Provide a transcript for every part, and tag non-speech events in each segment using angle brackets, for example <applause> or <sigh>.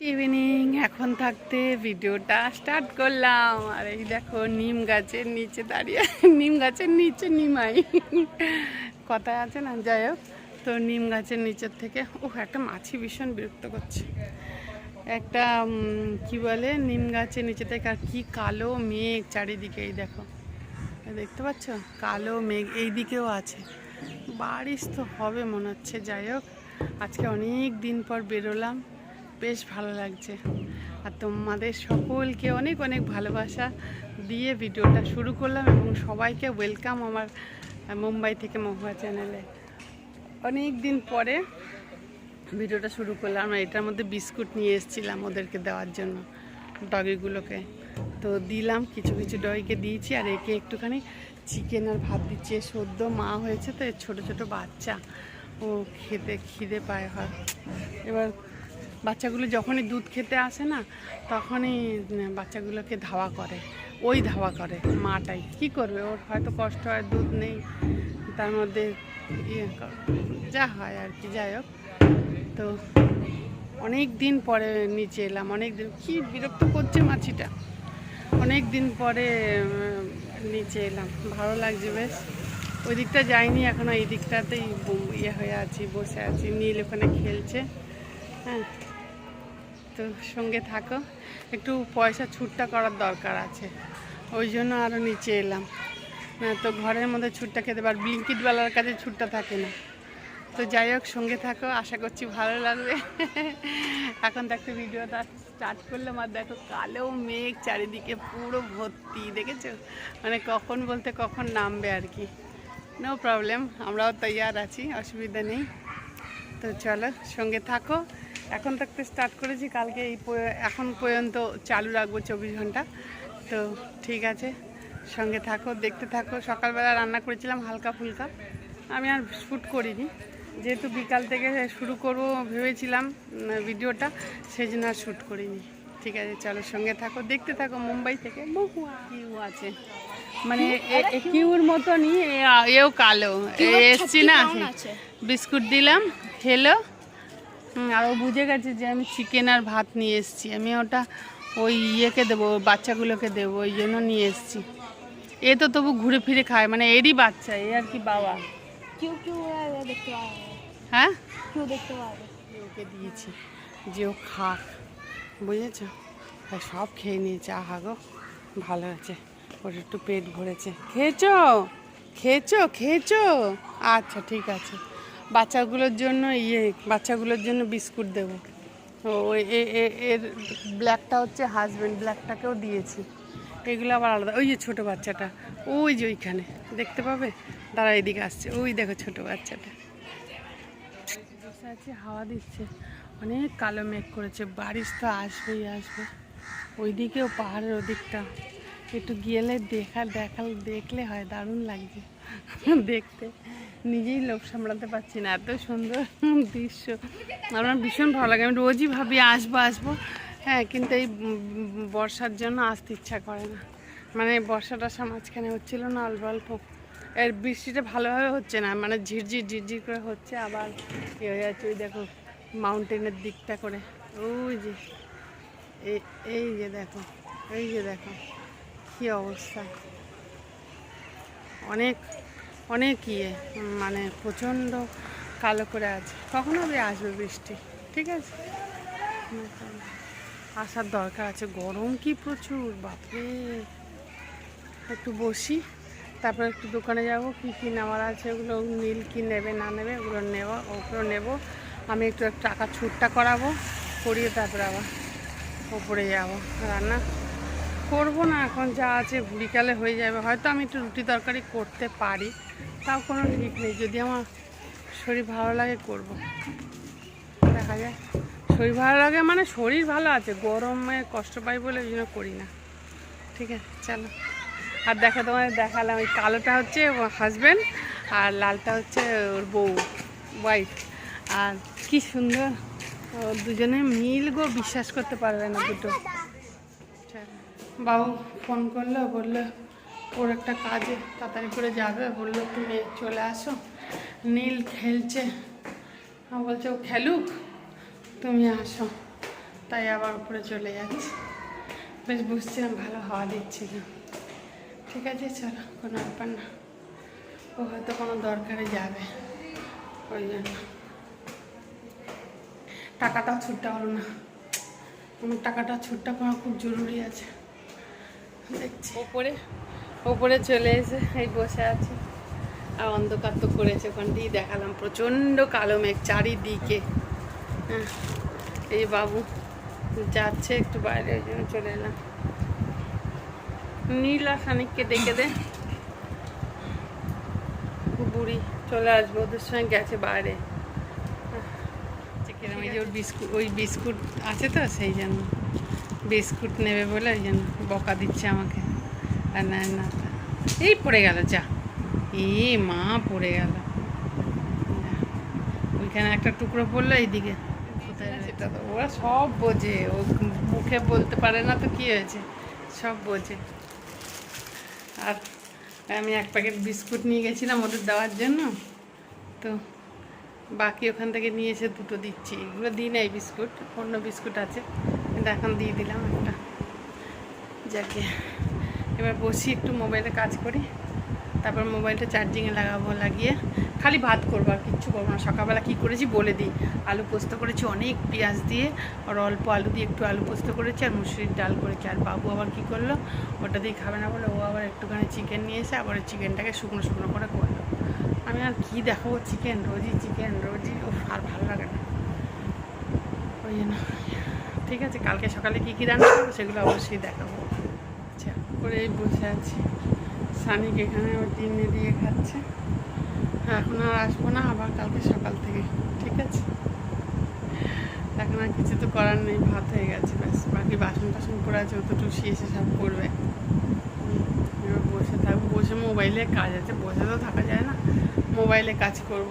Evening এখন থাকতে ভিডিওটা স্টার্ট করলাম। আর এই দেখো, নিম গাছের নিচে দাঁড়িয়ে, নিম গাছের নিচে নিমাই। কথায় আছে না? যাই হোক, তো নিম গাছের নিচের থেকে ও একটা মাছি ভীষণ বিরক্ত করছে। একটা কি বলে, নিম গাছের নিচে থেকে আর কি কালো মেঘ চারিদিকে, এই দেখো। দেখতে পাচ্ছ? কালো মেঘ এই দিকেও আছে। বারিশ তো হবে মনে হচ্ছে, যাই হোক। আজকে অনেক দিন পর বেরোলাম। বেশ ভালো লাগছে। আর তোমাদের সকলকে অনেক অনেক ভালোবাসা দিয়ে ভিডিওটা শুরু করলাম এবং সবাইকে ওয়েলকাম আমার মুম্বাই থেকে মহুয়া চ্যানেলে। অনেক দিন পরে ভিডিওটা শুরু করলাম এটার মধ্যে বিস্কুট নিয়ে এসেছিলাম ওদেরকে দেওয়ার জন্য ডগিগুলোকে। তো দিলাম, কিছু কিছু ডগিকে দিয়েছি আর একে একটুখানি চিকেন আর ভাত দিচ্ছে। সদ্য মা হয়েছে তো ছোট ছোট বাচ্চা। ও খেতে খিদে পায় হয়। এবার বাচ্চাগুলো যখনই দুধ খেতে আসে না, তখনই বাচ্চাগুলোকে ধাওয়া করে। ওই ধাওয়া করে, মাটাই। কি করবে? ওর হয়তো কষ্ট হয়, দুধ নেই। তার মধ্যে ইয়ে যা হয় আর কি, যাই হোক। তো অনেক দিন পরে নিচে এলাম, অনেক দিন, কি বিরক্ত করছে মাছিটা। অনেক দিন পরে নিচে এলাম। ভালো লাগছে বেশ। ওই দিকটা যাইনি, এখনও এই দিকটাতেই ইয়ে হয়ে আছি, বসে আছি, নীল ওখানে খেলছে। হ্যাঁ। তো সঙ্গে থাকো। একটু পয়সা ছুটটা করার দরকার আছে। ওই জন্য আরও নিচে এলাম। না, তো ঘরের মধ্যে ছুটটা খেতে পার ব্লিঙ্কিটওয়ালার কাছে ছুটটা থাকে না। তো যাই হোক, সঙ্গে থাকো। আশা করছি ভালো লাগবে। এখন তো একটা ভিডিওটা স্টার্ট করলাম আর দেখো কালো মেঘ চারিদিকে পুরো ভর্তি, দেখেছ? মানে কখন বলতে কখন নামবে আর কি। নো প্রবলেম আমরাও তৈয়ার আছি, অসুবিধা নেই। তো চলো, সঙ্গে থাকো। এখন থাকতে স্টার্ট করেছি কালকে এই এখন পর্যন্ত চালু রাখব চব্বিশ ঘণ্টা। তো ঠিক আছে সঙ্গে থাকো দেখতে থাকো। সকালবেলা রান্না করেছিলাম হালকা ফুলকা। আমি আর শ্যুট করিনি। যেহেতু বিকাল থেকে শুরু করব ভেবেছিলাম ভিডিওটা সেই জন্য আর শ্যুট করিনি। ঠিক আছে চলো সঙ্গে থাকো দেখতে থাকো মুম্বাই থেকে। কিউ আছে। মানে কিউর মতনই এও কালো। এ এসছি না। বিস্কুট দিলাম খেলো আর ও বুঝে গেছে যে আমি চিকেন আর ভাত নিয়ে এসেছি। আমি ওটা ওই ইয়েকে দেবো বাচ্চাগুলোকে দেবো ওই জন্য নিয়ে এসেছি। এ তো তবু ঘুরে ফিরে খায় মানে এরই বাচ্চা এ আর কি বাবা। কেউ কেউ ওরা হ্যাঁ? ওকে দিয়েছি যে ও খাক বুঝেছ? আর সব খেয়ে নিয়েছে আহা গো ভালো আছে ওর একটু পেট ভরেছে। খেয়েছো? খেয়েছো? খেয়েছো? আচ্ছা ঠিক আছে। বাচ্চাগুলোর জন্য ইয়ে বাচ্চাগুলোর জন্য বিস্কুট দেবো। এ- এর ব্ল্যাকটা হচ্ছে হাজব্যান্ড ব্ল্যাকটাকেও দিয়েছি। এগুলো আবার আলাদা। ওই যে ছোটো বাচ্চাটা, ওই যে ওইখানে, দেখতে পাবে? দাঁড়া, এদিকে আসছে। ওই দেখো ছোটো বাচ্চাটা। বসে আছি, হাওয়া দিচ্ছে। অনেক কালো মেঘ করেছে। বারিশ তো আসবেই, আসবে। ওইদিকেও পাহাড়ের ওদিকটা। একটু গেলে দেখা, দেখাল, দেখলে হয়, দারুণ লাগছে। দেখতে। নিজেই লোভ সামলাতে পারছি না, এত সুন্দর দৃশ্য। আমার ভীষণ ভালো লাগে, আমি রোজই ভাবি আসব আসব। হ্যাঁ কিন্তু এই বর্ষার জন্য আসতে ইচ্ছা করে না। মানে বর্ষাটা মাঝখানে হচ্ছিল না অল্প অল্প। এর বৃষ্টিটা ভালোভাবে হচ্ছে না মানে ঝিরঝির ঝিরঝির করে হচ্ছে, আবার এ হয়ে যাচ্ছে, ওই দেখো মাউন্টেনের দিকটা করে। ওই যে এই যে দেখো, এই যে দেখো, কী অবস্থা। অনেক অনেক ইয়ে মানে প্রচণ্ড কালো করে আছে। কখন হবে আসবে বৃষ্টি, ঠিক আছে? আসার দরকার আছে, গরম কি প্রচুর, বাপরে। একটু বসি, তারপর একটু দোকানে যাব, কি কি নেওয়ার আছে ওগুলো নীল কি নেবে, না নেবে, ওগুলো নেব ওগুলো নেব। আমি একটু টাকা ছুটটা করাবো, করিয়ে তারপরে আবার ওপরে যাব, রান্না। করব না, এখন যা আছে বিকালে হয়ে যাবে। হয়তো আমি একটু রুটি তরকারি করতে পারি, তাও কোনো ঠিক নেই। যদি আমার শরীর ভালো লাগে, করব। দেখা যায় শরীর ভালো লাগে মানে শরীর ভালো আছে, গরমে কষ্ট পাই বলে ওই জন্য করি না। ঠিক আছে, চলো। আর দেখো তোমার দেখালাম, ওই কালোটা হচ্ছে হাজব্যান্ড আর লালটা হচ্ছে ওর বউ ওয়াইফ আর কি সুন্দর দুজনে মিল গো, বিশ্বাস করতে পারবে না দুটো। বাবু ফোন করল, বলল, ওর একটা কাজে তাড়াতাড়ি করে যাবে। বলল, তুমি চলে আসো। নীল খেলছে। বলছে, ও খেলুক, তুমি আসো। তাই আবার উপরে চলে যাচ্ছি। বেশ বুঝছিলাম, ভালো হাওয়া দিচ্ছিল ঠিক আছে, চলো, কোনো ব্যাপার না। ও হয়তো কোনো দরকারে যাবে, ওই জন্য। টাকাটাও ছুটটা হলো না। আমার টাকাটা ছুটটা পাওয়া খুব জরুরি আছে। ওপরে ওপরে চলে এসে এই বসে আছে। আর অন্ধকার তো করেছে ওখান দিয়েই দেখালাম। প্রচণ্ড কালো মেঘ চারিদিকে। হ্যাঁ এই বাবু যাচ্ছে একটু বাইরে ওই জন্য চলে এলাম। নীল খানিককে ডেকে দে। বুড়ি চলে আসব ওদের সঙ্গে গেছে বাইরে। কিরম এই যে ওর বিস্কুট ওই বিস্কুট আছে তো সেই জন্য। বিস্কুট নেবে বলে ওই জন্য বকা দিচ্ছে আমাকে। আর না না। এই পড়ে গেল, যা। এ মা, পড়ে গেল। ওইখানে একটা টুকরো পড়ল, এইদিকে। সেটা তো, ওরা সব বোঝে। ও মুখে বলতে পারে না তো কী হয়েছে? সব বোঝে। আর আমি এক প্যাকেট বিস্কুট নিয়ে গেছিলাম ওদের দেওয়ার জন্য। তো বাকি ওখান থেকে নিয়ে এসে দুটো দিচ্ছি। এগুলো দিই নাই বিস্কুট, অন্য বিস্কুট আছে। এখন দিয়ে দিলাম একটা। যাকে এবার বসি একটু মোবাইলে কাজ করি, তারপর মোবাইলটা চার্জিংয়ে লাগাবো, লাগিয়ে খালি ভাত করব আর কিচ্ছু করব না। সকালবেলা কী করেছি বলে দিই। আলু পোস্ত করেছি অনেক পেঁয়াজ দিয়ে, আর অল্প আলু দিয়ে একটু আলু পোস্ত করেছি আর মুসুরির ডাল করেছি। আর বাবু আবার কী করল, ওটা দিয়ে খাবে না বলে ও আবার একটুখানি চিকেন নিয়ে এসে আবার চিকেনটাকে শুকনো শুকনো করে করল। আমি আর কী দেখাবো চিকেন রোজই চিকেন রোজই ও আর ভালো লাগে না। ওই জন্য। ঠিক আছে, কালকে সকালে কী কী রান্না করব সেগুলো অবশ্যই দেখাবো। আচ্ছা করে এই বসে আছি। সানিক এখানে ওর ডিমে দিয়ে খাচ্ছে। এখন আর আসব না, আবার কালকে সকাল থেকে, ঠিক আছে? এখন আর কিছু তো করার নেই, ভাত হয়ে গেছে, ব্যাস। বাকি বাসন টাসন করে আছে টুসি এসে সব করবে। এবার বসে থাকব, বসে মোবাইলে কাজ আছে, বসে তো থাকা যায় না। মোবাইলে কাজ করব।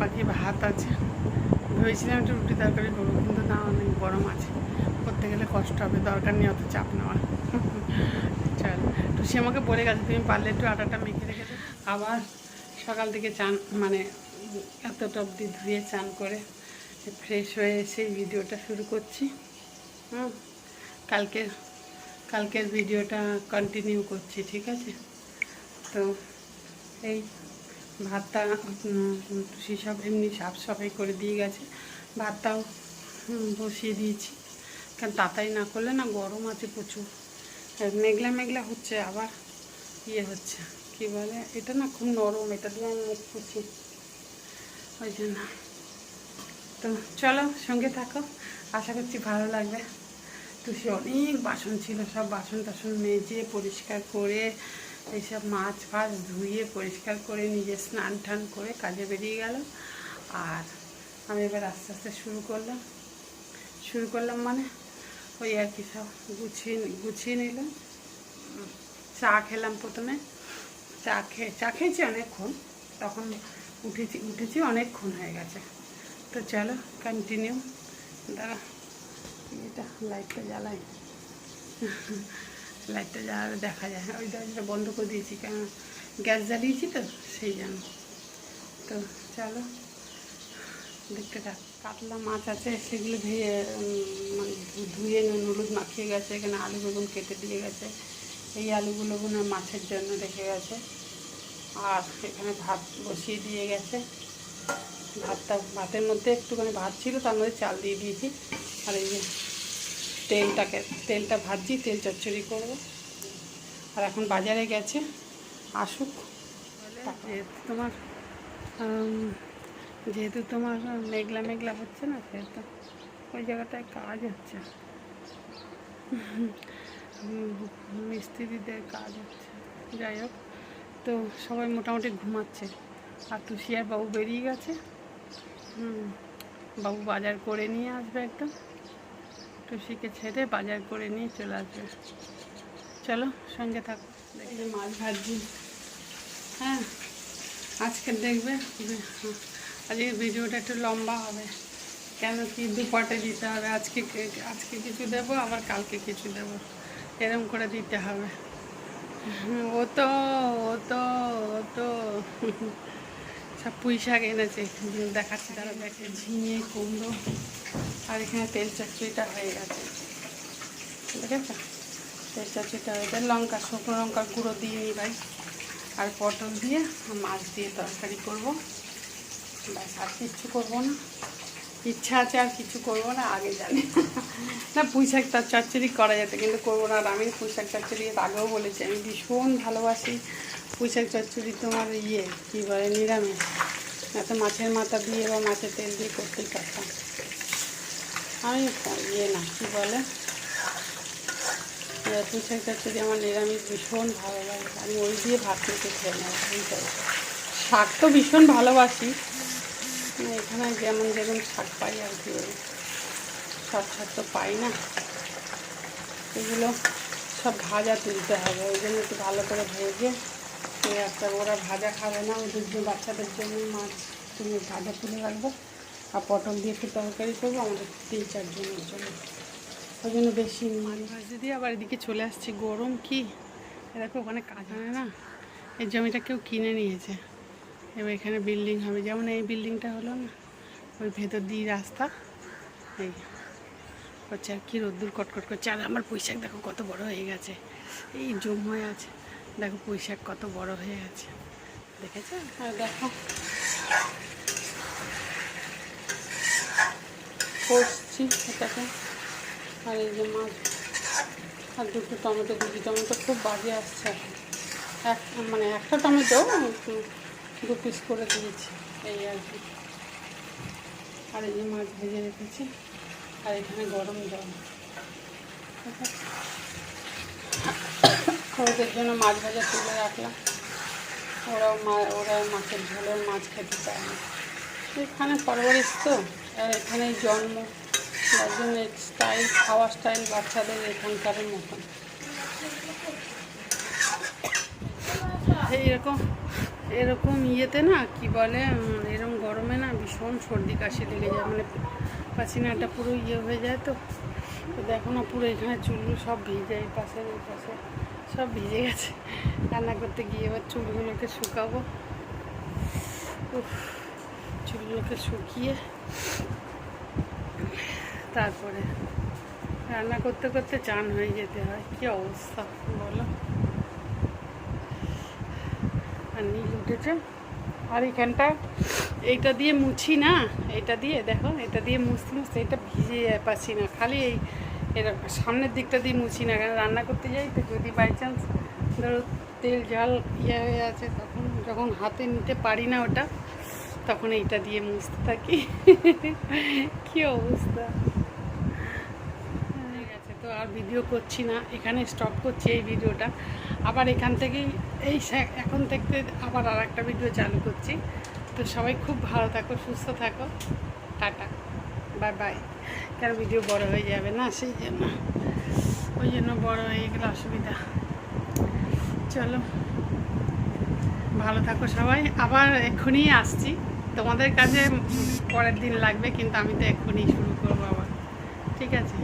বাকি ভাত আছে। ভেবেছিলাম একটু রুটি তরকারি করব, কিন্তু না, অনেক গরম আছে। করতে গেলে কষ্ট হবে, দরকার নেই অত চাপ নেওয়ার। চল, তো সে আমাকে বলে গেছে, তুমি পারলে একটু আটাটা মেখে রেখে আবার সকাল থেকে চান মানে এতটা অবধি ধুয়ে চান করে ফ্রেশ হয়ে এসে ভিডিওটা শুরু করছি। হুম কালকের কালকের ভিডিওটা কন্টিনিউ করছি, ঠিক আছে? তো এই ভাতটা সব এমনি সাফ সাফাই করে দিয়ে গেছে। ভাতটাও বসিয়ে দিয়েছি। কারণ তাড়াতাড়ি না করলে না গরম আছে প্রচুর। মেঘলা মেঘলা হচ্ছে, আবার ইয়ে হচ্ছে। কি বলে? এটা না খুব নরম, এটা দিয়ে আমি মুখ খুঁজি ওই জন্য। তো চলো, সঙ্গে থাকো। আশা করছি ভালো লাগবে। তুষি অনেক বাসন ছিল, সব বাসন টাসন মেজে, পরিষ্কার করে এইসব মাছ ফাছ ধুয়ে পরিষ্কার করে নিজে স্নান টান করে কাজে বেরিয়ে গেল। আর আমি এবার আস্তে আস্তে শুরু করলাম। শুরু করলাম মানে ওই আর কি সব গুছিয়ে গুছিয়ে নিলাম। চা খেলাম প্রথমে। চা খেয়ে চা খেয়েছি অনেকক্ষণ। তখন উঠেছি উঠেছি অনেকক্ষণ হয়ে গেছে। তো চলো কন্টিনিউ দাঁড়া, এটা লাইটটা জ্বালাই। লাইটটা জ্বালালে দেখা যায়। ওই দরজাটা বন্ধ করে দিয়েছি, কেন? গ্যাস জ্বালিয়েছি তো, সেই জন্য। তো চলো, দেখতে থাক। কাতলা মাছ আছে, সেগুলো ধুয়ে মানে ধুয়ে নুন, হলুদ মাখিয়ে গেছে, এখানে আলু বেগুন কেটে দিয়ে গেছে। এই আলুগুলো মনে মাছের জন্য রেখে গেছে। আর এখানে ভাত বসিয়ে দিয়ে গেছে। ভাতটা, ভাতের মধ্যে একটুখানি ভাত ছিল, তার মধ্যে চাল দিয়ে দিয়েছি। আর এই যে তেলটাকে তেলটা ভাজছি তেল চচ্চড়ি করব। আর এখন বাজারে গেছে আসুক। যেহেতু তোমার যেহেতু তোমার মেঘলা মেঘলা হচ্ছে না সেহেতু ওই জায়গাটায় কাজ হচ্ছে। মিস্ত্রিদের কাজ হচ্ছে। যাই হোক তো সবাই মোটামুটি ঘুমাচ্ছে। আর তুষিয়ার বাবু বেরিয়ে গেছে। হুম, বাবু বাজার করে নিয়ে আসবে একদম। টুসিকে ছেড়ে বাজার করে নিয়ে চলে আসবে। চলো, সঙ্গে থাকো। দেখি মাছ ভাজি। হ্যাঁ আজকে দেখবে আজকে ভিডিওটা একটু লম্বা হবে। কেন কি দুপাটে দিতে হবে? আজকে আজকে কিছু দেবো, আবার কালকে কিছু দেবো। এরম করে দিতে হবে। ও তো ও তো ও তো। সব পুঁই শাক এনেছে। দেখাচ্ছি তারা দেখে, ঝিঙে, কুমড়ো, আর এখানে তেল চচ্চড়িটা হয়ে গেছে। ঠিক আছে তেল চচ্চড়িটা হয়ে গেছে। লঙ্কা, শুকনো লঙ্কার গুঁড়ো দিয়ে নি ভাই। আর পটল দিয়ে মাছ দিয়ে তরকারি করব। ব্যাস, আর কিচ্ছু করব না। ইচ্ছা আছে আর কিছু করব না, আগে জানি। না পুঁই শাক চচ্চড়ি করা যেত, কিন্তু করব না। আর আমি পুঁই শাক চচ্চড়ি আগেও বলেছি, আমি ভীষণ ভালোবাসি পুঁই শাক চচ্চড়ি তোমার ইয়ে কী বলে, নিরামিষ। এত মাছের মাথা দিয়ে বা মাছের তেল দিয়ে করতেই পারতাম। আমি ইয়ে না, কী বলে? এবার পুঁই শাক চচ্চড়ি আমার নিরামিষ ভীষণ ভালো লাগে। আমি ওই দিয়ে ভাত খেতে খেয়ে নেব শাক তো ভীষণ ভালোবাসি। এখানে যেমন যেমন শাক পাই আর কি ওই সব শাক তো পাই না। এগুলো সব ভাজা তুলতে হবে, ওই জন্য একটু ভালো করে ভেজে একটা ওরা ভাজা খাবে না ওদের জন্য বাচ্চাদের জন্য মাছ তুমি ভাজা তুলে রাখব আর পটল দিয়ে একটু তরকারি করব, আমাদের তিন চারজনের জন্য। ওই জন্য বেশি মাছ ভাজতে দিয়ে আবার এদিকে চলে আসছি। গরম কি? এরকম ওখানে কাজ হয় না, এই জমিটা কেউ কিনে নিয়েছে। এবার এখানে বিল্ডিং হবে। যেমন এই বিল্ডিংটা হলো না, ওই ভেতর দিয়ে রাস্তা। এই হচ্ছে আর কি রোদ্দুর কটকট করছে। আর আমার পুঁইশাক দেখো কত বড় হয়ে গেছে। এই জম হয়ে আছে। দেখো পুঁইশাক কত বড় হয়ে গেছে। দেখেছ? আর দেখো। কষছি এটাকে। আর এই যে মাছ। আর দুটো টমেটো, দুটি টমেটো খুব বাজে আসছে এক মানে একটা টমেটো দু পিস করে দিয়েছি, এই আর কি। আর এই মাছ ভেজে রেখেছি, আর এখানে গরম জল। ওদের জন্য মাছ ভাজা তুলে রাখলাম। ওরাও মা, ওরা মাছের ঝোলের মাছ খেতে চায় না। এখানে পরবরিশ তো, আর এখানেই জন্ম। যার জন্য স্টাইল খাওয়া স্টাইল বাচ্চাদের এখানকার মতন। এইরকম এরকম ইয়েতে না, কি বলে এরকম গরমে না ভীষণ সর্দি কাশি লেগে যায় মানে পাসিনাটা পুরো ইয়ে হয়ে যায় তো। দেখো না, পুরো এখানে চুলগুলো সব ভিজে, এই পাশে এই পাশে, সব ভিজে গেছে। রান্না করতে গিয়ে এবার চুলগুলোকে শুকাবো। চুলগুলোকে শুকিয়ে, তারপরে রান্না করতে করতে চান হয়ে যেতে হয়। কি অবস্থা, বলো? আর উঠেছে। আর এখানটা, এইটা দিয়ে মুছি না, এটা দিয়ে, দেখো, এটা দিয়ে মুছতে মুছতে এটা ভিজে পাচ্ছি না। খালি এই এরকম সামনের দিকটা দিয়ে মুছি না, কারণ রান্না করতে যাই তো, যদি বাই চান্স ধরো তেল ঝাল ইয়ে হয়ে আছে, তখন যখন হাতে নিতে পারি না ওটা, তখন এইটা দিয়ে মুছতে থাকি। <laughs> কি অবস্থা। তো আর ভিডিও করছি না, এখানে স্টপ করছি এই ভিডিওটা আবার এখান থেকেই, এই এখন থেকে আবার আর একটা ভিডিও চালু করছি। তো সবাই খুব ভালো থাকো, সুস্থ থাকো। টাটা। Bye bye. কারণ ভিডিও বড় হয়ে যাবে না? সেই জন্য। ওই জন্য বড় হয়ে গেলে অসুবিধা। চলো। ভালো থাকো সবাই। আবার এক্ষুনি আসছি। তোমাদের কাছে পরের দিন লাগবে, কিন্তু আমি তো এক্ষুনি শুরু করব আবার। ঠিক আছে?